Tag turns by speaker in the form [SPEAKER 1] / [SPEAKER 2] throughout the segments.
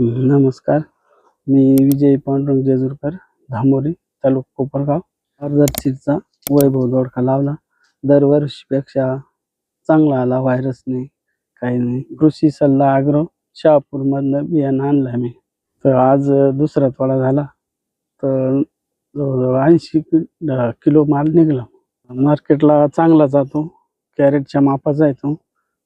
[SPEAKER 1] नमस्कार. मी विजय पांडुरंग जेजूरकर धामोरी तालुका कोपरगाव. अर्धशीरचा वैभव दोडका लावला. दरवर्षीपेक्षा चांगला आला व्हायरस नाही काही नाही. कृषी सल्ला आग्रो शहापूरमधनं बियाणं आणलं मी. तर आज दुसरा थोडा झाला. तर जवळजवळ ऐंशी किलो माल निघला. मार्केटला चांगला जातो. कॅरेटच्या मापाचा येतो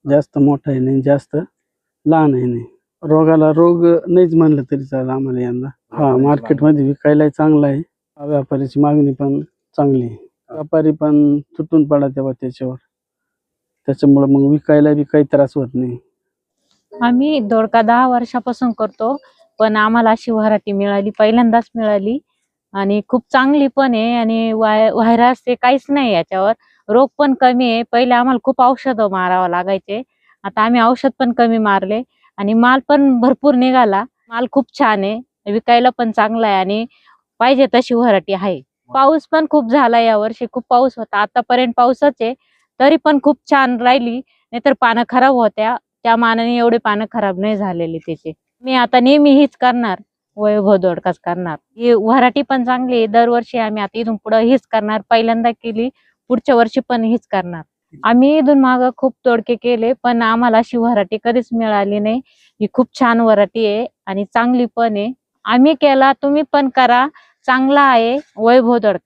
[SPEAKER 1] जास्त मोठाही नाही जास्त लहानही नाही. रोगाला रोग नाहीच म्हणलं तरी चालेल आम्हाला यंदा. हा मार्केटमध्ये विकायलाही चांगला आहे. व्यापाऱ्याची मागणी पण चांगली आहे. व्यापारी पण तुटून पडा तेव्हा त्याच्यावर. त्याच्यामुळे मग विकायला बी काही त्रास होत नाही.
[SPEAKER 2] आम्ही दोडका दहा वर्षापासून करतो पण आम्हाला अशी व्हरायटी मिळाली पहिल्यांदाच मिळाली. आणि खूप चांगली पण आहे आणि वाय व्हायरस ते काहीच नाही याच्यावर. रोग पण कमी आहे. पहिले आम्हाला खूप औषधं मारावं लागायचे. आता आम्ही औषध पण कमी मारले. आणि माल पण भरपूर निघाला. माल खूप छान आहे. विकायला पण चांगला आहे आणि पाहिजे तशी व्हरायटी आहे. पाऊस पण खूप झाला यावर्षी खूप पाऊस होता. आतापर्यंत पाऊसच आहे. तरी पण खूप छान राहिली. नाहीतर पानं खराब होत्या. त्या मानाने एवढे पानं खराब नाही झालेली त्याचे मी आता नेहमी हीच करणार. वैभव दोडकाच करणार. ही व्हरायटी पण चांगली आहे. दरवर्षी आम्ही आता इथून पुढे हीच करणार. पहिल्यांदा केली. पुढच्या वर्षी पण हीच करणार. आम्ही इथून माग खूप तोडके केले पण आम्हाला अशी व्हरायटी कधीच मिळाली नाही. ही खूप छान व्हरायटी आहे आणि चांगली पण आहे. आम्ही केला तुम्ही पण करा. चांगला आहे. वैभव तोडका.